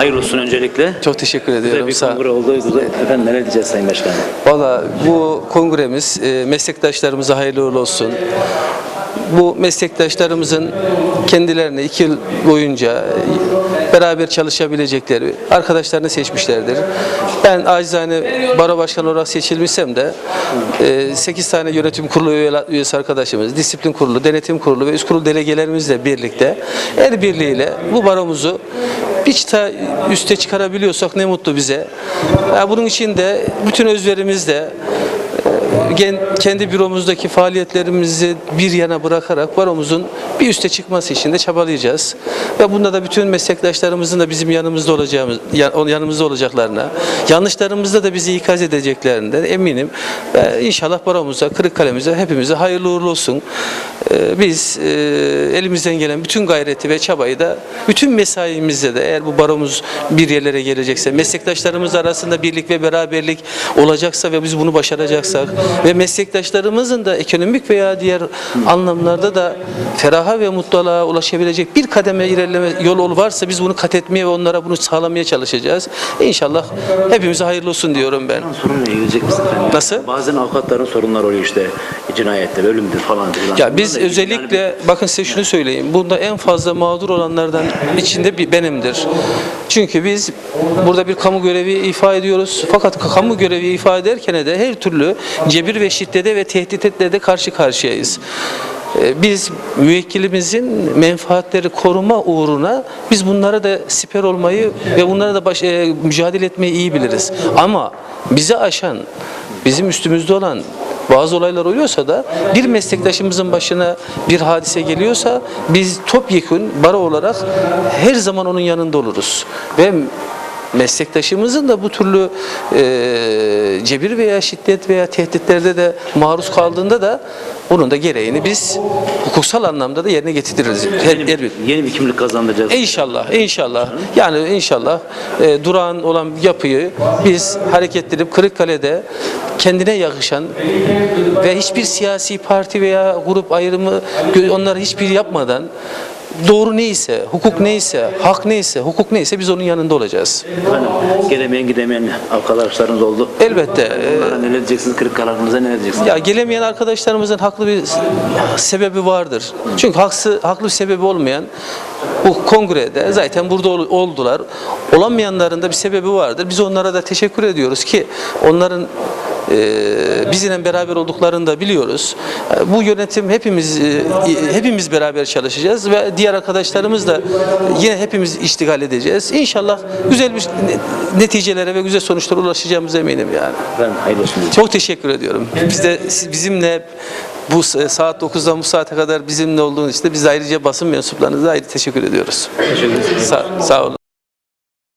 Hayırlı olsun öncelikle. Çok teşekkür Güzel ediyorum. bir Sağ kongre oldu. Güzel. Efendim neler diyeceğiz Sayın Başkanım? Valla bu kongremiz e, meslektaşlarımıza hayırlı uğurlu olsun. Bu meslektaşlarımızın kendilerine iki yıl boyunca beraber çalışabilecekleri arkadaşlarını seçmişlerdir. Ben acizane baro başkanı olarak seçilmişsem de 8 tane yönetim kurulu üye- üyesi arkadaşımız, disiplin kurulu, denetim kurulu ve üst kurulu delegelerimizle birlikte el birliğiyle bu baromuzu bir çıta üste çıkarabiliyorsak ne mutlu bize. Ya bunun için de bütün özverimizle kendi büromuzdaki faaliyetlerimizi bir yana bırakarak baromuzun bir üste çıkması için de çabalayacağız. Ve bunda da bütün meslektaşlarımızın da bizim yanımızda olacağımız yanımızda olacaklarına, yanlışlarımızda da bizi ikaz edeceklerinden eminim. Ve inşallah baromuza, Kırıkkale'mize hepimize hayırlı uğurlu olsun. Ee, Biz e, elimizden gelen bütün gayreti ve çabayı da bütün mesaimizde de eğer bu baromuz bir yerlere gelecekse, meslektaşlarımız arasında birlik ve beraberlik olacaksa ve biz bunu başaracaksak ve meslektaşlarımızın da ekonomik veya diğer anlamlarda da feraha ve mutluluğa ulaşabilecek bir kademe ilerleme yolu varsa biz bunu kat etmeye ve onlara bunu sağlamaya çalışacağız. İnşallah hepimize hayırlı olsun diyorum ben. Misin efendim? Nasıl? Bazen avukatların sorunları oluyor işte. Cinayetler, ölümdür falan filan. Ya biz Bunlarla yani özellikle bakın size şunu söyleyeyim. Bunda en fazla mağdur olanlardan içinde bir benimdir. Çünkü biz burada bir kamu görevi ifa ediyoruz. Fakat kamu görevi ifa ederken de her türlü cebir ve şiddete ve tehditlere de karşı karşıyayız. Ee, Biz müvekkilimizin menfaatleri koruma uğruna biz bunlara da siper olmayı ve bunlara da baş, e, mücadele etmeyi iyi biliriz. Ama bizi aşan, bizim üstümüzde olan bazı olaylar oluyorsa da bir meslektaşımızın başına bir hadise geliyorsa biz topyekun baro olarak her zaman onun yanında oluruz. Ve meslektaşımızın da bu türlü e, cebir veya şiddet veya tehditlerde de maruz kaldığında da bunun da gereğini biz hukuksal anlamda da yerine getiririz. Yeni, bir. yeni bir kimlik kazandıracağız. İnşallah, inşallah. Yani inşallah e, durağan olan yapıyı biz hareketlenip Kırıkkale'de kendine yakışan ve hiçbir siyasi parti veya grup ayrımı onları hiçbir yapmadan doğru neyse, hukuk neyse, hak neyse, hukuk neyse biz onun yanında olacağız. Efendim, gelemeyen gidemeyen arkadaşlarınız oldu. Elbette. e, Bunlara neler diyeceksiniz? Kırıkkale halkımıza neler diyeceksiniz? Ya gelemeyen arkadaşlarımızın haklı bir sebebi vardır. Çünkü haksı, haklı bir sebebi olmayan bu kongrede zaten burada ol- oldular. Olamayanların da bir sebebi vardır. Biz onlara da teşekkür ediyoruz ki onların e, bizimle beraber olduklarını da biliyoruz. E, Bu yönetim hepimiz e, hepimiz beraber çalışacağız ve diğer arkadaşlarımız da yine hepimiz iştigal edeceğiz. İnşallah güzel bir neticelere ve güzel sonuçlara ulaşacağımıza eminim yani. Hayırlı. Çok teşekkür ediyorum. Biz de bizimle bu saat 9'dan bu saate kadar bizimle olduğunuz için de biz ayrıca basın mensuplarınıza ayrı teşekkür ediyoruz. Teşekkür ederim. Sağ, sağ olun.